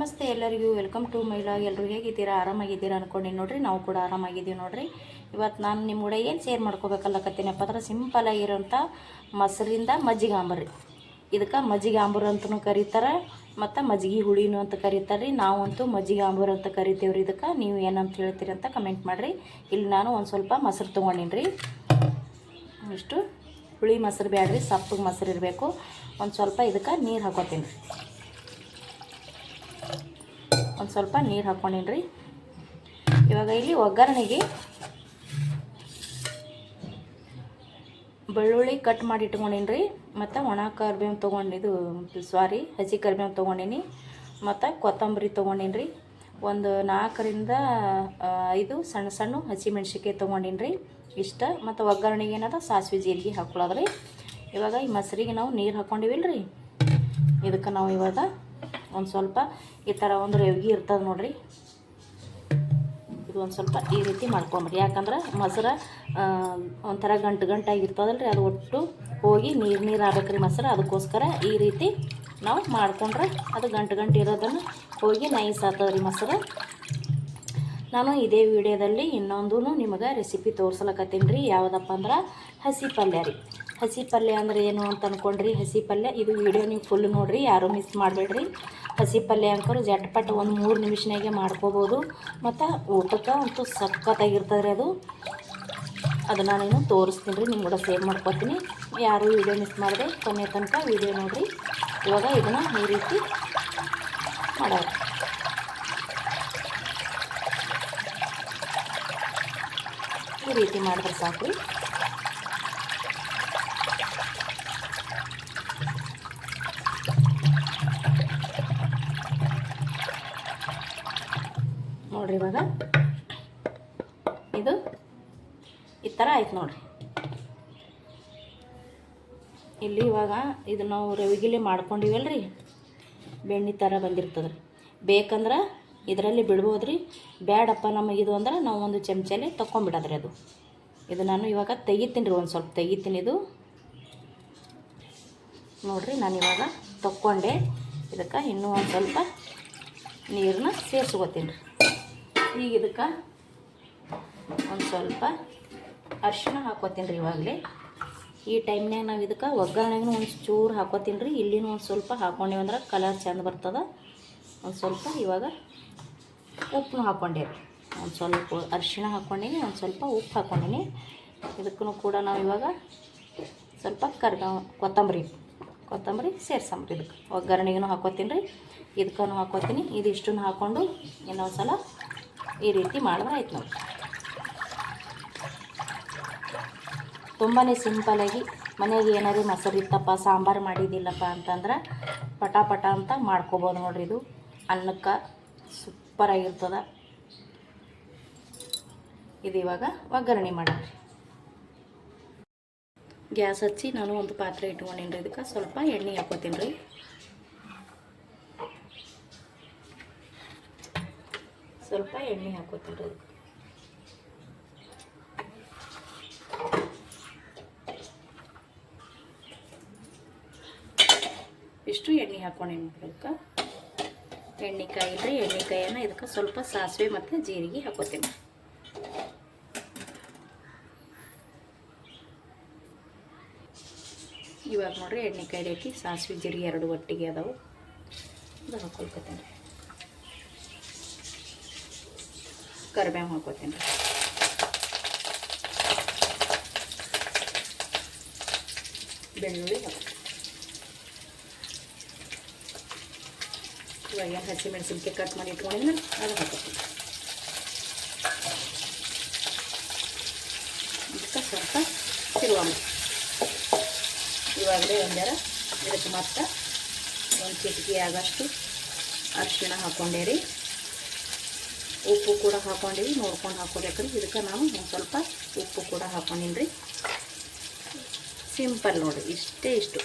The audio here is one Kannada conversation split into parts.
ನಮಸ್ತೆ ಎಲ್ಲರಿಗೂ ವೆಲ್ಕಮ್ ಟು ಮೈಲಾ ಎಲ್ಲರೂ ಹೇಗಿದ್ದೀರಾ? ಆರಾಮಾಗಿದ್ದೀರಾ ಅನ್ಕೊಂಡು ನೋಡ್ರಿ, ನಾವು ಕೂಡ ಆರಾಮಾಗಿದ್ದೀವಿ ನೋಡ್ರಿ. ಇವತ್ತು ನಾನು ನಿಮ್ಮ ಕೂಡ ಏನು ಸೇರ್ ಮಾಡ್ಕೋಬೇಕಲ್ಲಕತ್ತೀನಪ್ಪ ಅಂದ್ರೆ ಸಿಂಪಲ್ ಆಗಿರೋಂಥ ಮೊಸರಿಂದ ಮಜ್ಜಿಗೆ ಆಂಬರ್ರಿ ಇದಕ್ಕೆ ಮಜ್ಜಿಗೆ ಆಂಬೂರು ಅಂತಲೂ ಕರೀತಾರೆ, ಮತ್ತು ಮಜ್ಜಿಗೆ ಹುಳಿನೂ ಅಂತ ಕರೀತಾರೆ ರೀ. ನಾವಂತೂ ಮಜ್ಜಿಗೆ ಆಂಬೂರು ಅಂತ ರೀ ಇದಕ್ಕೆ. ನೀವು ಏನಂತ ಹೇಳ್ತೀರಿ ಅಂತ ಕಮೆಂಟ್ ಮಾಡಿರಿ. ಇಲ್ಲಿ ನಾನು ಒಂದು ಸ್ವಲ್ಪ ಮೊಸರು ತೊಗೊಂಡಿನಿ ರೀ. ಇಷ್ಟು ಹುಳಿ ಮೊಸರು ಬೇಡ್ರಿ ಸಪ್ಪಗೆ ಮೊಸರು ಇರಬೇಕು. ಒಂದು ಸ್ವಲ್ಪ ಇದಕ್ಕೆ ನೀರು ಹಾಕೋತೀನಿ. ರೀ ಒಂದು ಸ್ವಲ್ಪ ನೀರು ಹಾಕೊಂಡಿನ್ರಿ ಇವಾಗ ಇಲ್ಲಿ ಒಗ್ಗರಣೆಗೆ ಬೆಳ್ಳುಳ್ಳಿ ಕಟ್ ಮಾಡಿ ಇಟ್ಕೊಂಡೀನಿ ರೀ. ಮತ್ತು ಒಣ ಕರ್ಬೇವು ತೊಗೊಂಡಿದ್ದು ಸಾರಿ ಹಸಿ ಕರ್ಬೇವು ತೊಗೊಂಡಿನಿ. ಮತ್ತು ಕೊತ್ತಂಬರಿ ತೊಗೊಂಡೀನಿ ರೀ. ಒಂದು ನಾಲ್ಕರಿಂದ ಐದು ಸಣ್ಣ ಸಣ್ಣ ಹಸಿ ರೀ. ಇಷ್ಟ. ಮತ್ತು ಒಗ್ಗರಣೆಗೆ ಏನದ ಸಾಸಿವೆ ಜೀರಿಗೆ ಹಾಕ್ಕೊಳ್ಳೋದ್ರಿ ಇವಾಗ ಈ ಮೊಸರಿಗೆ ನಾವು ನೀರು ಹಾಕ್ಕೊಂಡಿವಿಲ್ಲ ರೀ ಇದಕ್ಕೆ ನಾವು ಇವಾಗ ಒಂದು ಸ್ವಲ್ಪ ಈ ಥರ ಒಂದು ರೆವ್ಗಿ ಇರ್ತದೆ ನೋಡಿರಿ. ಇದು ಒಂದು ಸ್ವಲ್ಪ ಈ ರೀತಿ ಮಾಡ್ಕೊಂಬಿಡಿ ಯಾಕಂದ್ರೆ ಮೊಸರು ಒಂಥರ ಗಂಟು ಗಂಟಾಗಿರ್ತದಲ್ಲ ರೀ ಅದು ಒಟ್ಟು ಹೋಗಿ ನೀರು ನೀರು ಆಗ್ಬೇಕ್ರಿ ಮೊಸರು. ಅದಕ್ಕೋಸ್ಕರ ಈ ರೀತಿ ನಾವು ಮಾಡ್ಕೊಂಡ್ರೆ ಅದು ಗಂಟು ಗಂಟು ಇರೋದನ್ನು ಹೋಗಿ ನೈಸ್ ಆಗ್ತದೆ ರೀ ಮೊಸರು. ನಾನು ಇದೇ ವಿಡಿಯೋದಲ್ಲಿ ಇನ್ನೊಂದು ನಿಮಗೆ ರೆಸಿಪಿ ತೋರ್ಸಲಕತ್ತೀನಿ ರೀ. ಯಾವುದಪ್ಪ ಅಂದ್ರೆ ಹಸಿ ಪಲ್ಯ ರೀ. ಹಸಿ ಪಲ್ಯ ಅಂದ್ರೆ ಏನು ಅಂತ ಅನ್ಕೊಂಡ್ರಿ. ಹಸಿ ಪಲ್ಯ, ಇದು ವಿಡಿಯೋ ನೀವು ಫುಲ್ ನೋಡ್ರಿ, ಯಾರೂ ಮಿಸ್ ಮಾಡಬೇಡ್ರಿ. ಹಸಿ ಪಲ್ಯ ಅಂಕರು ಜಟ್ಪಟ್ ಒಂದು ಮೂರು ನಿಮಿಷನಾಗೆ ಮಾಡ್ಕೋಬೋದು. ಮತ್ತು ಊಟಕ್ಕೆ ಅಂತೂ ಸಖತ್ತಾಗಿರ್ತದೆ ರೀ ಅದು ಅದನ್ನು ನಾನು ತೋರಿಸ್ತೀನಿ ರೀ ನಿಮ್ಮ ಕೂಡ ಸೇವ್ ಮಾಡ್ಕೊತೀನಿ. ಯಾರೂ ವಿಡಿಯೋ ಮಿಸ್ ಮಾಡಿದೆ, ಕೊನೆ ತನಕ ವಿಡಿಯೋ ನೋಡಿರಿ. ಇವಾಗ ಇದನ್ನು ಈ ರೀತಿ ಮಾಡೋದು. ಈ ರೀತಿ ಮಾಡಿದ್ರೆ ಸಾಕು ರೀ ನೋಡ್ರಿ ಇವಾಗ. ಇದು ಈ ಥರ ಆಯ್ತು ನೋಡ್ರಿ. ಇಲ್ಲಿ ಇವಾಗ ಇದು ನಾವು ರವಿಗಿಲಿ ಮಾಡ್ಕೊಂಡಿವಲ್ಲ ರೀ ಬೆಣ್ಣೆ ಥರ ಬಂದಿರ್ತದೆ ರೀ ಬೇಕಂದ್ರೆ ಇದರಲ್ಲಿ ಬಿಡ್ಬೋದು ರೀ ನಮಗೆ ಇದು ಅಂದ್ರೆ ನಾವು ಒಂದು ಚಮಚಲ್ಲಿ ತೊಗೊಂಬಿಡೋದ್ರಿ ಅದು. ಇದು ನಾನು ಇವಾಗ ತೆಗಿತೀನಿ ರೀ ಒಂದು ಸ್ವಲ್ಪ ತೆಗಿತೀನಿ ಇದು. ನೋಡ್ರಿ ನಾನು ಇವಾಗ ತಕ್ಕೊಂಡೆ. ಇದಕ್ಕೆ ಇನ್ನೂ ಒಂದು ಸ್ವಲ್ಪ ನೀರನ್ನ ಸೇರಿಸ್ಕೋತೀನಿ ರೀ. ಈಗ ಇದಕ್ಕೆ ಒಂದು ಸ್ವಲ್ಪ ಅರ್ಶಿನ ಹಾಕೋತೀನಿ ರೀ ಇವಾಗಲೇ. ಈ ಟೈಮ್ನಾಗ ನಾವು ಇದಕ್ಕೆ ಒಗ್ಗರಣೆಗೂ ಒಂದು ಚೂರು ಹಾಕೋತೀನಿ ರೀ ಇಲ್ಲಿನೂ ಒಂದು ಸ್ವಲ್ಪ ಹಾಕೊಂಡೇವಿ ಅಂದ್ರೆ ಕಲರ್ ಚೆಂದ ಬರ್ತದೆ. ಒಂದು ಸ್ವಲ್ಪ ಇವಾಗ ಉಪ್ಪು ರೀ ಒಂದು ಸ್ವಲ್ಪ ಅರಿಶಿಣ ಹಾಕ್ಕೊಂಡೀನಿ ಒಂದು ಸ್ವಲ್ಪ ಉಪ್ಪು ಹಾಕ್ಕೊಂಡೀನಿ ಇದಕ್ಕೂ ಕೂಡ ನಾವು ಇವಾಗ ಸ್ವಲ್ಪ ಕರ್ಗ ಕೊತ್ತಂಬರಿ ಕೊತ್ತಂಬರಿ ಸೇರ್ಸಂಬ್ರಿ ಇದಕ್ಕೆ. ಒಗ್ಗರಣೆಗೂ ಹಾಕೋತೀನಿ ರೀ ಇದಕ್ಕೂ ಹಾಕೋತೀನಿ. ಇದಿಷ್ಟನ್ನು ಹಾಕ್ಕೊಂಡು ಇನ್ನೊಂದು ಸಲ ಈ ರೀತಿ ಮಾಡಿದ್ರೆ ಆಯ್ತು ನೋಡಿ. ತುಂಬಾ ಸಿಂಪಲಾಗಿ ಮನೆಗೆ ಏನಾದ್ರೂ ಮೊಸರು ಇತ್ತಪ್ಪ, ಸಾಂಬಾರು ಮಾಡಿದ್ದಿಲ್ಲಪ್ಪ ಅಂತಂದ್ರೆ ಪಟ ಪಟ ಅಂತ ಮಾಡ್ಕೋಬೋದು ನೋಡ್ರಿ ಇದು. ಅನ್ನಕ್ಕೆ ಸೂಪರಾಗಿರ್ತದೆ ಇದು ಇವಾಗ ಒಗ್ಗರಣೆ ಮಾಡೋಣ ಗ್ಯಾಸ್ ಹಚ್ಚಿ ನಾನು ಒಂದು ಪಾತ್ರೆ ಇಟ್ಕೊಂಡೇನ್ರಿ ಇದಕ್ಕೆ ಸ್ವಲ್ಪ ಎಣ್ಣೆ ಹಾಕೋತೀನಿ ರೀ. ಸ್ವಲ್ಪ ಎಣ್ಣೆ ಅದಕ್ಕೆ ಇಷ್ಟು ಎಣ್ಣೆ ಹಾಕ್ಕೊಂಡೇನಿ ಅದಕ್ಕೆ ಎಣ್ಣೆ ಕಾಯಿ ರೀ ಎಣ್ಣೆಕಾಯನ್ನು ಇದಕ್ಕೆ ಸ್ವಲ್ಪ ಸಾಸಿವೆ ಮತ್ತು ಜೀರಿಗೆ ಹಾಕೋತೀನಿ. ಇವಾಗ ನೋಡ್ರಿ ಎಣ್ಣೆ ಕಾಯಿ ಹಾಕಿ ಸಾಸಿವೆ, ಜೀರಿಗೆ ಎರಡು ಒಟ್ಟಿಗೆ ಅದಾವು. ಅದು ಹಾಕೊಳ್ಕೊತೀನಿ ರೀ ಕರಿಬೇವು ಹಾಕೋತೀನಿ. ರೀ ಬೆಳ್ಳುಳ್ಳಿ ಇವಾಗ ಏನು ಹಸಿ ಮೆಣಸಿನ್ಕಾಯಿ ಕಟ್ ಮಾಡಿ ಇಟ್ಕೊಂಡಿದ್ರೆ ಅದು ಹಾಕೋತೀನಿ. ಸ್ವಲ್ಪ ತಿರುವಾಮ. ಇವಾಗಲೇ ಒಂದರ ಇದಕ್ಕೆ ಮತ್ತೆ ಒಂದು ಚಿಟಿಕೆ ಆಗಷ್ಟು ಅರಿಶಿಣ ಹಾಕ್ಕೊಂಡೇರಿ ಉಪ್ಪು ಕೂಡ ಹಾಕ್ಕೊಂಡಿವಿ ನೋಡ್ಕೊಂಡು ಹಾಕ್ಕೋಬೇಕ್ರಿ ಇದಕ್ಕೆ ನಾನು ಒಂದು ಸ್ವಲ್ಪ ಉಪ್ಪು ಕೂಡ ಹಾಕ್ಕೊಂಡಿನಿ ರೀ ಸಿಂಪಲ್ ನೋಡಿ, ಇಷ್ಟೇ ಇಷ್ಟು.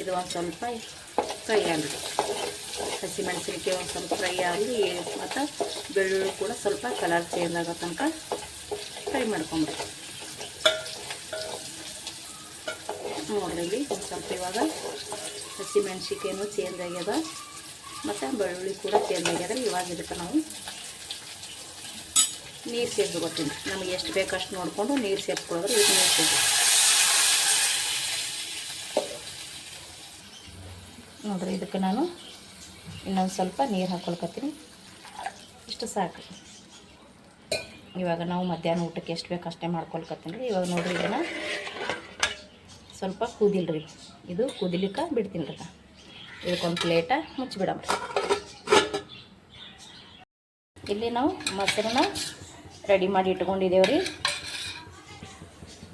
ಇದು ಒಂದು ಸ್ವಲ್ಪ ಫ್ರೈ ಆಗಲಿ ಹಸಿ ಮೆಣಸಿನ್ಕಾಯಿ ಒಂದು ಸ್ವಲ್ಪ ಫ್ರೈ ಆಗಲಿ ಮತ್ತು ಬೆಳ್ಳುಳ್ಳಿ ಕೂಡ ಸ್ವಲ್ಪ ಕಲರ್ ಚೇಂಜ್ ಆಗೋ ತನಕ ಫ್ರೈ ಮಾಡ್ಕೊಂಬಿಡಿ ನೋಡ್ರಿ ಒಂದು ಸ್ವಲ್ಪ ಇವಾಗ ಹಸಿ ಮೆಣಸಿನ್ಕಾಯಿನೂ ಚೇಂಜ್ ಆಗ್ಯದ. ಮತ್ತು ಬೆಳ್ಳುಳ್ಳಿ ಕೂಡ ತೆಂದಾಗ್ಯದ್ರೆ ಇವಾಗ ಇದಕ್ಕೆ ನಾವು ನೀರು ಸೇರಿಸ್ಕೊತೀನಿ ನಮಗೆ ಎಷ್ಟು ಬೇಕು ಅಷ್ಟು ನೋಡಿಕೊಂಡು ನೀರು ಸೇರಿಸ್ಕೊಳ್ಳೋದ್ರೆ ಇದು ನೀರು ಸೇರಿ ನೋಡ್ರಿ, ಇದಕ್ಕೆ ನಾನು ಇನ್ನೊಂದು ಸ್ವಲ್ಪ ನೀರು ಹಾಕ್ಕೊಳ್ಕತ್ತೀನಿ ಇಷ್ಟು ಸಾಕು. ಇವಾಗ ನಾವು ಮಧ್ಯಾಹ್ನ ಊಟಕ್ಕೆ ಎಷ್ಟು ಬೇಕು ಅಷ್ಟೇ ಮಾಡ್ಕೊಳ್ಕತ್ತೀನಿ ರೀ. ಇವಾಗ ನೋಡ್ರಿ, ಇದನ್ನು ಸ್ವಲ್ಪ ಕುದಿಲ್ರಿ. ಇದು ಕುದಿಲಿಕ್ಕೆ ಬಿಡ್ತೀನಿ ರೀ. ಇದಕ್ಕೊಂದು ಪ್ಲೇಟ ಮುಚ್ಚಿಬಿಡಮ್ರಿ ಇಲ್ಲಿ ನಾವು ಮೊಸರನ್ನ ರೆಡಿ ಮಾಡಿ ಇಟ್ಕೊಂಡಿದ್ದೇವೆ ರೀ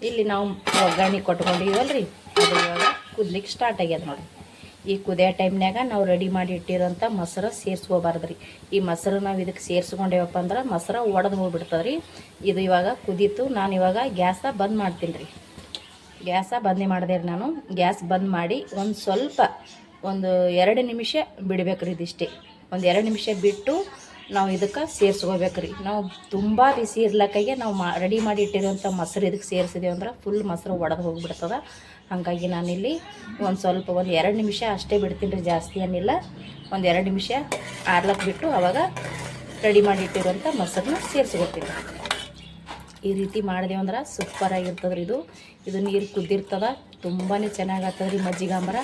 ಇಲ್ಲಿ ನಾವು ಒಗ್ಗರಣೆ ಕೊಟ್ಕೊಂಡಿದ್ದೀವಲ್ಲ ರೀ ಅದು ಇವಾಗ ಕುದ್ಲಿಕ್ಕೆ ಸ್ಟಾರ್ಟ್ ಆಗ್ಯದ ನೋಡಿ ಈ ಕುದಿಯೋ ಟೈಮ್ನಾಗ ನಾವು ರೆಡಿ ಮಾಡಿ ಇಟ್ಟಿರೋಂಥ ಮೊಸರು ಸೇರಿಸ್ಕೋಬಾರ್ದು ರೀ ಈ ಮೊಸರು ನಾವು ಇದಕ್ಕೆ ಸೇರಿಸ್ಕೊಂಡೇವಪ್ಪ ಅಂದ್ರೆ ಮೊಸರು ಒಡೆದು ಹೋಗ್ಬಿಡ್ತದೆ ರೀ ಇದು ಇವಾಗ ಕುದೀತು. ನಾನು ಇವಾಗ ಗ್ಯಾಸ ಬಂದ್ ಮಾಡ್ತೀನಿ ರೀ ಗ್ಯಾಸ ಬಂದೇ ಮಾಡಿದೆ ನಾನು. ಗ್ಯಾಸ್ ಬಂದ್ ಮಾಡಿ ಒಂದು ಸ್ವಲ್ಪ ಒಂದು ಎರಡು ನಿಮಿಷ ಬಿಡ್ಬೇಕು ರೀ ಇದಿಷ್ಟೇ ಒಂದು ಎರಡು ನಿಮಿಷ ಬಿಟ್ಟು ನಾವು ಇದಕ್ಕೆ ಸೇರಿಸ್ಕೋಬೇಕು ರೀ ನಾವು ತುಂಬ ಬಿಸಿ ಇರ್ಲಕ್ಕಾಗೆ ನಾವು ಮಾ ರೆಡಿ ಮಾಡಿ ಇಟ್ಟಿರುವಂಥ ಮೊಸರು ಇದಕ್ಕೆ ಸೇರಿಸಿದೇವೆ ಅಂದ್ರೆ ಫುಲ್ ಮೊಸರು ಒಡೆದು ಹೋಗ್ಬಿಡ್ತದೆ. ಹಾಗಾಗಿ ನಾನಿಲ್ಲಿ ಒಂದು ಸ್ವಲ್ಪ, ಒಂದು ಎರಡು ನಿಮಿಷ ಅಷ್ಟೇ ಬಿಡ್ತೀನಿ ರೀ ಜಾಸ್ತಿ ಏನಿಲ್ಲ. ಒಂದು ಎರಡು ನಿಮಿಷ ಆರ್ಲಕ್ಕೆ ಬಿಟ್ಟು ಅವಾಗ ರೆಡಿ ಮಾಡಿ ಇಟ್ಟಿರೋಂಥ ಮೊಸರನ್ನ ಸೇರಿಸ್ಕೊತೀನಿ ಈ ರೀತಿ ಮಾಡಿದೆವು ಅಂದ್ರೆ ಸೂಪರಾಗಿರ್ತದ್ರಿ ಇದು. ಇದು ನೀರು ಕುದ್ದಿರ್ತದೆ. ತುಂಬಾ ಚೆನ್ನಾಗಿ ಆಗ್ತದ್ರಿ ಮಜ್ಜಿಗಾಂಬರ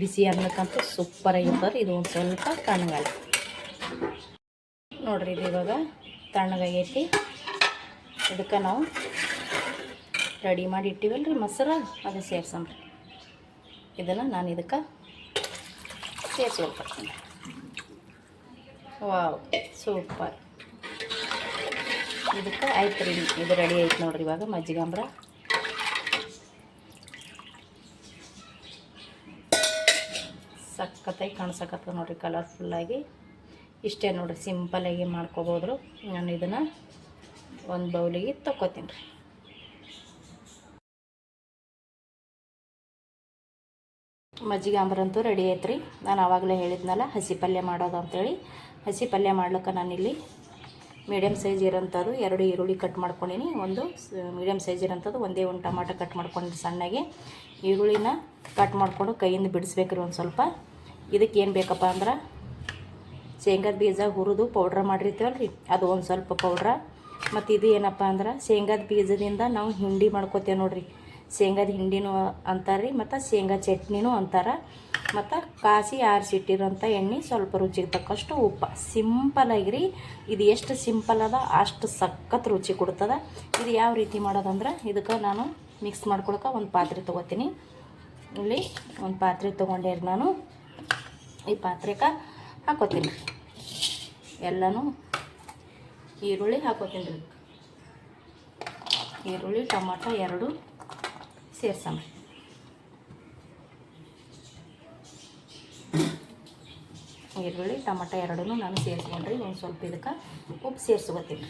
ಬಿಸಿ ಅನ್ನಕ್ಕಂತೂ ಸೂಪರಾಗಿರ್ತದೆ ಇದು ಒಂದು ಸ್ವಲ್ಪ ತಣ್ಣಗಾಲಿ ನೋಡ್ರಿ ಇದು ಇವಾಗ ತಣ್ಣಗಾಗೈತಿ. ಇದಕ್ಕೆ ನಾವು ರೆಡಿ ಮಾಡಿ ಇಟ್ಟಿವಲ್ಲ ರೀ ಮೊಸರು. ಅದು ಸೇರ್ಸಂಬ್ರಿ ಇದನ್ನು ನಾನು ಇದಕ್ಕೆ ಸೇರಿಸ್ಕೊಳ್ತೀನಿ. Wow, super. ಇದಕ್ಕೆ ಆಯ್ತು ರೀ. ಇದು ರೆಡಿ ಆಯ್ತು ನೋಡ್ರಿ ಇವಾಗ ಮಜ್ಜಿಗಾಂಬ್ರ ಸಖತ್ತಾಗಿ ಕಾಣಿಸಕತ್ತದ ನೋಡಿರಿ ಕಲರ್ಫುಲ್ಲಾಗಿ ಇಷ್ಟೇ ನೋಡ್ರಿ ಸಿಂಪಲಾಗಿ ಮಾಡ್ಕೋಬೋದ್ರು. ನಾನು ಇದನ್ನು ಒಂದು ಬೌಲಿಗೆ ತಕ್ಕೋತೀನಿ ರೀ. ಮಜ್ಜಿಗೆ ಅಂಬರಂತೂ ರೆಡಿ ಐತ್ರಿ. ನಾನು ಆವಾಗಲೇ ಹೇಳಿದ್ನಲ್ಲ, ಹಸಿ ಪಲ್ಯ ಮಾಡೋದು ಅಂತೇಳಿ. ಹಸಿ ಪಲ್ಯ ಮಾಡ್ಲಿಕ್ಕೆ ನಾನಿಲ್ಲಿ ಮೀಡಿಯಮ್ ಸೈಜ್ ಇರೋಂಥದ್ದು ಎರಡು ಈರುಳ್ಳಿ ಕಟ್ ಮಾಡ್ಕೊಂಡೀನಿ. ಒಂದು ಮೀಡಿಯಮ್ ಸೈಜ್ ಇರೋಂಥದ್ದು ಒಂದೇ ಒಂದು ಟಮಾಟ ಕಟ್ ಮಾಡ್ಕೊಂಡಿನಿ ಸಣ್ಣಗೆ. ಈರುಳ್ಳಿನ ಕಟ್ ಮಾಡಿಕೊಂಡು ಕೈಯಿಂದ ಬಿಡಿಸ್ಬೇಕ್ರಿ ಒಂದು ಸ್ವಲ್ಪ. ಇದಕ್ಕೆ ಏನು ಬೇಕಪ್ಪ ಅಂದ್ರೆ ಶೇಂಗಾದ ಬೀಜ ಹುರಿದು ಪೌಡ್ರ್ ಮಾಡಿರ್ತೀವಲ್ಲ ರೀ ಅದು ಒಂದು ಸ್ವಲ್ಪ ಪೌಡ್ರ ಮತ್ತು ಇದು ಏನಪ್ಪ ಅಂದ್ರೆ ಶೇಂಗಾದ ಬೀಜದಿಂದ ನಾವು ಹಿಂಡಿ ಮಾಡ್ಕೋತೇವೆ ನೋಡ್ರಿ. ಶೇಂಗಾದ ಹಿಂಡಿನೂ ಅಂತಾರೆ ರೀ ಮತ್ತು ಶೇಂಗಾ ಚಟ್ನಿನೂ ಅಂತಾರೆ. ಮತ್ತು ಕಾಸಿ ಆರಿಸಿಟ್ಟಿರೋಂಥ ಎಣ್ಣೆ ಸ್ವಲ್ಪ ರುಚಿಗೆ ತಕ್ಕಷ್ಟು ಉಪ್ಪು. ಸಿಂಪಲಾಗಿ ರೀ ಇದು ಎಷ್ಟು ಸಿಂಪಲ್ ಅದ ಅಷ್ಟು ಸಖತ್ ರುಚಿ ಕೊಡ್ತದೆ. ಇದು ಯಾವ ರೀತಿ ಮಾಡೋದಂದ್ರೆ, ಇದಕ್ಕೆ ನಾನು ಮಿಕ್ಸ್ ಮಾಡ್ಕೊಳಕ್ಕೆ ಒಂದು ಪಾತ್ರೆ ತೊಗೋತೀನಿ. ಇಲ್ಲಿ ಒಂದು ಪಾತ್ರೆ ತೊಗೊಂಡೆ ನಾನು. ಈ ಪಾತ್ರೆಗೆ ಹಾಕೋತೀನಿ. ಎಲ್ಲನೂ ಈರುಳ್ಳಿ ಹಾಕೋತೀನಿ ರೀ. ಈರುಳ್ಳಿ, ಟೊಮಾಟೊ ಎರಡು ಸೇರ್ಸಮ್ಮ ಈರುಳ್ಳಿ, ಟೊಮಾಟೊ ಎರಡೂ ನಾನು ಸೇರಿಸ್ಕೊಂಡ್ರಿ, ಒಂದು ಸ್ವಲ್ಪ ಇದಕ್ಕೆ ಉಪ್ಪು ಸೇರಿಸ್ಕೊತೀನಿ.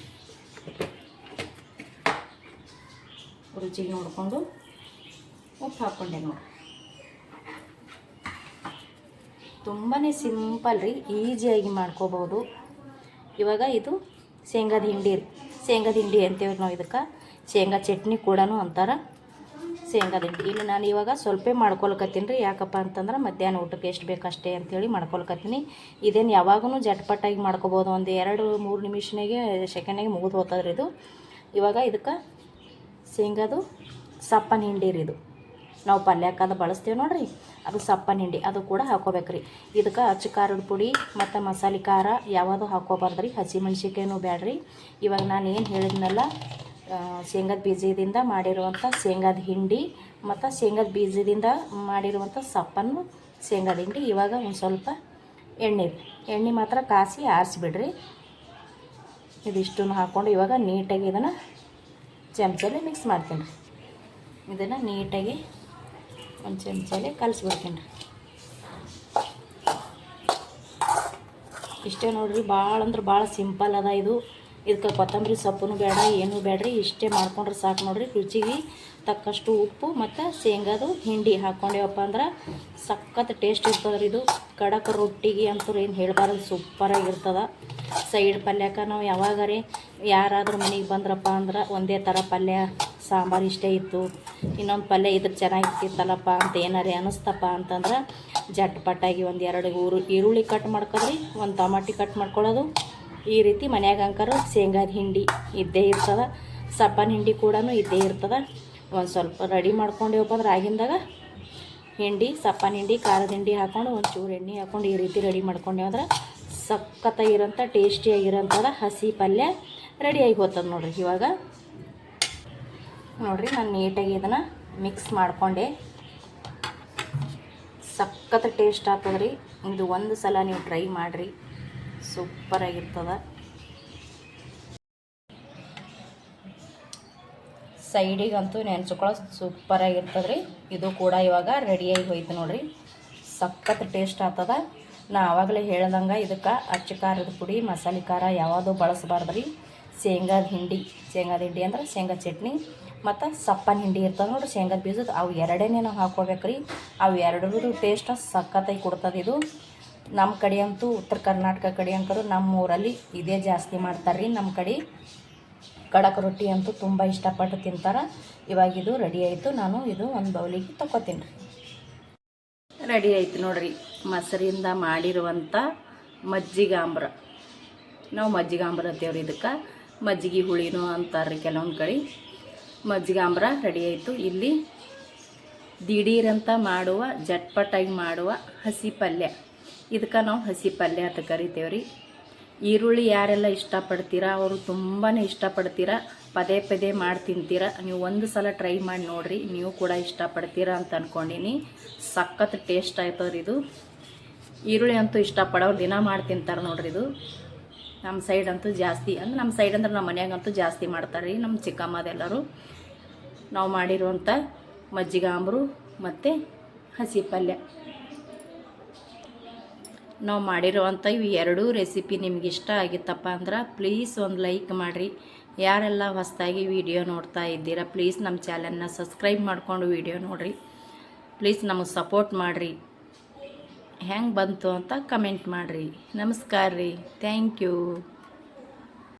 ರುಚಿಗೆ ನೋಡಿಕೊಂಡು ಉಪ್ಪು ಹಾಕ್ಕೊಂಡೆ ನೋಡಿ. ತುಂಬಾ ಸಿಂಪಲ್ ರೀ, ಈಸಿಯಾಗಿ ಮಾಡ್ಕೋಬೋದು. ಇವಾಗ ಇದು ಶೇಂಗಾದ ಹಿಂಡಿ ರೀ. ಶೇಂಗಾದ ಹಿಂಡಿ ಅಂತೇವೆ ನಾವು ಇದಕ್ಕೆ ಶೇಂಗಾ ಚಟ್ನಿ ಕೂಡ ಅಂತಾರೆ. ಶೇಂಗಾದ ಹಿಂಡಿ. ಇಲ್ಲಿ ನಾನು ಇವಾಗ ಸ್ವಲ್ಪ ಮಾಡ್ಕೊಳ್ಕತ್ತೀನಿ ರೀ. ಯಾಕಪ್ಪ ಅಂತಂದ್ರೆ ಮಧ್ಯಾಹ್ನ ಊಟಕ್ಕೆ ಎಷ್ಟು ಬೇಕು ಅಷ್ಟೇ ಅಂಥೇಳಿ ಮಾಡ್ಕೊಳ್ಕತ್ತೀನಿ. ಇದೇನು ಯಾವಾಗೂ ಜಟ್ಪಟ್ಟಾಗಿ ಮಾಡ್ಕೊಬೋದು. ಒಂದು ಎರಡು ಮೂರು ನಿಮಿಷನಾಗೆ ಸೆಕೆಂಡಿಗೆ ಮುಗಿದು ಹೋಗ್ತದ್ರಿ ಇದು. ಇವಾಗ ಇದಕ್ಕೆ ಶೇಂಗಾದು ಸಪ್ಪನ ಹಿಂಡಿ ರೀ ಇದು. ನಾವು ಪಲ್ಯಕ್ಕಾದ ಬಳಸ್ತೀವಿ ನೋಡ್ರಿ, ಅದು ಸಪ್ಪನ ಹಿಂಡಿ ಅದು ಕೂಡ ಹಾಕೋಬೇಕ್ರಿ ಇದಕ್ಕೆ ಹಚ್ಚು ಖಾರದ ಪುಡಿ ಮತ್ತು ಮಸಾಲೆ ಖಾರ ಯಾವುದು ಹಾಕೋಬಾರ್ದು ರೀ. ಹಸಿಮೆಣ್ಸಿಕಾಯಿನೂ ಬೇಡ್ರಿ ಇವಾಗ ನಾನು ಏನು ಹೇಳಿದ್ನಲ್ಲ ಶೇಂಗದ ಶೇಂಗಾದ ಬೀಜದಿಂದ ಮಾಡಿರುವಂಥ ಶೇಂಗದ ಹಿಂಡಿ ಮತ್ತು ಶೇಂಗದ ಬೀಜದಿಂದ ಮಾಡಿರುವಂಥ ಸಪ್ಪನ್ನು ಶೇಂಗದ ಹಿಂಡಿ ಇವಾಗ ಒಂದು ಸ್ವಲ್ಪ ಎಣ್ಣೆ ಎಣ್ಣೆ ಮಾತ್ರ ಕಾಸಿ ಆರಿಸಿಬಿಡ್ರಿ. ಇದಿಷ್ಟನ್ನು ಹಾಕ್ಕೊಂಡು ಇವಾಗ ನೀಟಾಗಿ ಇದನ್ನು ಚಮಚಲ್ಲಿ ಮಿಕ್ಸ್ ಮಾಡ್ತೀನಿ ಇದನ್ನು ನೀಟಾಗಿ ಒಂದು ಚಮಚಲ್ಲಿ ಕಲಿಸ್ಬಿಡ್ತೀನಿ ರೀ ಇಷ್ಟೇ ನೋಡಿರಿ ಭಾಳ ಅಂದ್ರೆ ಭಾಳ ಸಿಂಪಲ್ ಅದ ಇದು. ಇದಕ್ಕೆ ಕೊತ್ತಂಬರಿ ಸೊಪ್ಪು ಬೇಡ, ಏನೂ ಬೇಡ್ರಿ, ಇಷ್ಟೇ ಮಾಡ್ಕೊಂಡ್ರೆ ಸಾಕು ನೋಡ್ರಿ. ರುಚಿಗೆ ತಕ್ಕಷ್ಟು ಉಪ್ಪು ಮತ್ತು ಶೇಂಗಾದು ಹಿಂಡಿ ಹಾಕ್ಕೊಂಡೇವಪ್ಪ ಅಂದ್ರೆ ಸಖತ್ ಟೇಸ್ಟ್ ಇರ್ತದೆ ರೀ ಇದು. ಕಡಕ ರೊಟ್ಟಿಗೆ ಅಂತೂ ಏನು ಹೇಳಬಾರ್ದು ಸೂಪರಾಗಿರ್ತದೆ ಸೈಡ್ ಪಲ್ಯಕ್ಕೆ ನಾವು ಯಾವಾಗಾರೆ ಯಾರಾದರೂ ಮನೆಗೆ ಬಂದ್ರಪ್ಪ ಅಂದ್ರೆ ಒಂದೇ ಥರ ಪಲ್ಯ, ಸಾಂಬಾರು ಇಷ್ಟೇ ಇತ್ತು. ಇನ್ನೊಂದು ಪಲ್ಯ ಇದ್ರ ಚೆನ್ನಾಗಿರ್ತಿತ್ತಲ್ಲಪ್ಪ ಅಂತ ಏನಾರೇ ಅನ್ನಿಸ್ತಪ್ಪ ಅಂತಂದ್ರೆ ಜಟ್ಪಟ್ಟಾಗಿ ಒಂದು ಎರಡು ಊರು ಈರುಳ್ಳಿ ಕಟ್ ಮಾಡ್ಕೊಳ್ರಿ ಒಂದು ಟಮಾಟಿ ಕಟ್ ಮಾಡ್ಕೊಳ್ಳೋದು ಈ ರೀತಿ ಮನ್ಯಾಗ ಅಂಕರು ಶೇಂಗಾದ ಹಿಂಡಿ ಇದ್ದೇ ಇರ್ತದೆ, ಸಪ್ಪನ ಹಿಂಡಿ ಕೂಡ ಇದ್ದೇ ಇರ್ತದೆ. ಒಂದು ಸ್ವಲ್ಪ ರೆಡಿ ಮಾಡ್ಕೊಂಡೇವಪ್ಪ ಅಂದ್ರೆ ಆಗಿಂದಾಗ ಹಿಂಡಿ, ಸಪ್ಪನ ಹಿಂಡಿ, ಖಾರದ ಹಿಂಡಿ ಹಾಕೊಂಡು ಒಂದು ಚೂರು ಎಣ್ಣೆ ಹಾಕ್ಕೊಂಡು ಈ ರೀತಿ ರೆಡಿ ಮಾಡ್ಕೊಂಡೇವು ಅಂದ್ರೆ ಸಖತ್ತಾಗಿರೋಂಥ ಟೇಸ್ಟಿಯಾಗಿರೋಂಥದ್ದು ಹಸಿ ಪಲ್ಯ ರೆಡಿಯಾಗಿ ಹೋಗ್ತದೆ ನೋಡ್ರಿ ಇವಾಗ. ನೋಡಿರಿ ನಾನು ನೀಟಾಗಿ ಇದನ್ನು ಮಿಕ್ಸ್ ಮಾಡಿಕೊಂಡೆ. ಸಖತ್ ಟೇಸ್ಟ್ ಆಗ್ತದ್ರಿ. ಇದು ಒಂದು ಸಲ ನೀವು ಟ್ರೈ ಮಾಡಿರಿ. ಸೂಪರಾಗಿರ್ತದೆ ಸೈಡಿಗಂತೂ ನೆನ್ಸ್ಕೊಳ್ಳೋದು ಸೂಪರಾಗಿರ್ತದೆ ರೀ ಇದು ಕೂಡ ಇವಾಗ ರೆಡಿಯಾಗಿ ಹೋಯ್ತು ನೋಡ್ರಿ. ಸಖತ್ ಟೇಸ್ಟ್ ಆಗ್ತದ. ನಾ ಆವಾಗಲೇ ಹೇಳ್ದಂಗೆ ಇದಕ್ಕೆ ಅಚ್ಚ ಖಾರದ ಪುಡಿ, ಮಸಾಲೆ ಖಾರ ಯಾವುದು ಬಳಸಬಾರ್ದು ರೀ ಶೇಂಗಾದ ಹಿಂಡಿ ಶೇಂಗಾದ ಹಿಂಡಿ ಅಂದ್ರೆ ಶೇಂಗಾ ಚಟ್ನಿ, ಮತ್ತು ಸಪ್ಪನ ಹಿಂಡಿ ಇರ್ತದೆ ನೋಡ್ರಿ. ಶೇಂಗಾದ ಬೀಜದ ಅವು ಎರಡೇ ನಾವು ಹಾಕ್ಕೋಬೇಕು ರೀ ಅವು ಎರಡರದು ಟೇಸ್ಟ್ ಸಖತ್ತಾಗಿ ಕೊಡ್ತದೆ ಇದು. ನಮ್ಮ ಕಡೆ ಅಂತೂ ಉತ್ತರ ಕರ್ನಾಟಕ ಕಡೆ ಅಂಕರು ನಮ್ಮ ಊರಲ್ಲಿ ಇದೇ ಜಾಸ್ತಿ ಮಾಡ್ತಾರೆ ರೀ ನಮ್ಮ ಕಡೆ ಕಡಕ್ ರೊಟ್ಟಿ ಅಂತೂ ತುಂಬ ಇಷ್ಟಪಟ್ಟು ತಿಂತಾರೆ. ಇವಾಗ ಇದು ರೆಡಿ ಆಯಿತು. ನಾನು ಇದು ಒಂದು ಬೌಲಿಗೆ ತಗೋತೀನಿ ರೀ ರೆಡಿ ಆಯ್ತು ನೋಡ್ರಿ. ಮೊಸರಿಂದ ಮಾಡಿರುವಂಥ ಮಜ್ಜಿಗಾಂಬ್ರ. ನಾವು ಮಜ್ಜಿಗಾಂಬ್ರ ಅಂತೇವ್ರಿ ಇದಕ್ಕೆ. ಮಜ್ಜಿಗೆ ಹುಳಿನೂ ಅಂತಾರೆ ಕೆಲವೊಂದು ಕಡೆ. ಮಜ್ಜಿಗಾಂಬ್ರ ರೆಡಿ ಆಯಿತು. ಇಲ್ಲಿ ದಿಢೀರಂತ ಮಾಡುವ, ಜಟ್ಪಟಾಗಿ ಮಾಡುವ ಹಸಿ ಪಲ್ಯ. ಇದಕ್ಕೆ ನಾವು ಹಸಿ ಪಲ್ಯ ಅಂತ ಕರಿತೇವೆ ರೀ ಈರುಳ್ಳಿ ಯಾರೆಲ್ಲ ಇಷ್ಟಪಡ್ತೀರಾ, ಅವರು ತುಂಬಾ ಇಷ್ಟಪಡ್ತೀರಾ, ಪದೇ ಪದೇ ಮಾಡಿ ತಿಂತೀರಾ, ನೀವು ಒಂದು ಸಲ ಟ್ರೈ ಮಾಡಿ ನೋಡಿರಿ, ನೀವು ಕೂಡ ಇಷ್ಟಪಡ್ತೀರಾ ಅಂತ ಅಂದ್ಕೊಂಡಿನಿ ಸಖತ್ ಟೇಸ್ಟ್ ಆಯ್ತವ್ರಿ ಇದು. ಈರುಳ್ಳಿ ಅಂತೂ ಇಷ್ಟಪಡೋರು ದಿನ ಮಾಡಿ ತಿಂತಾರೆ ನೋಡ್ರಿ ಇದು. ನಮ್ಮ ಸೈಡ್ ಅಂತೂ ಜಾಸ್ತಿ ಅಂದ್ರೆ ನಮ್ಮ ಸೈಡ್ ಅಂದ್ರೆ ನಮ್ಮ ಮನೆಯಾಗಂತೂ ಜಾಸ್ತಿ ಮಾಡ್ತಾರೆ ರೀ ನಮ್ಮ ಚಿಕ್ಕಮ್ಮದೆಲ್ಲರೂ. ನಾವು ಮಾಡಿರುವಂಥ ಮಜ್ಜಿಗಾಂಬ್ರು ಮತ್ತು ಹಸಿ ಪಲ್ಯ. ನಾವು ಮಾಡಿರುವಂಥ ಇವು ಎರಡೂ ರೆಸಿಪಿ ನಿಮ್ಗೆ ಇಷ್ಟ ಆಗಿತ್ತಪ್ಪ ಅಂದ್ರೆ ಪ್ಲೀಸ್ ಒಂದು ಲೈಕ್ ಮಾಡಿರಿ. ಯಾರೆಲ್ಲ ಹೊಸದಾಗಿ ವಿಡಿಯೋ ನೋಡ್ತಾ ಇದ್ದೀರಾ ಪ್ಲೀಸ್ ನಮ್ಮ ಚಾನಲ್ನ ಸಬ್ಸ್ಕ್ರೈಬ್ ಮಾಡಿಕೊಂಡು ವಿಡಿಯೋ ನೋಡಿರಿ. ಪ್ಲೀಸ್ ನಮಗೆ ಸಪೋರ್ಟ್ ಮಾಡಿರಿ. ಹೆಂಗೆ ಬಂತು ಅಂತ ಕಮೆಂಟ್ ಮಾಡಿರಿ. ನಮಸ್ಕಾರ ರೀ. Thank you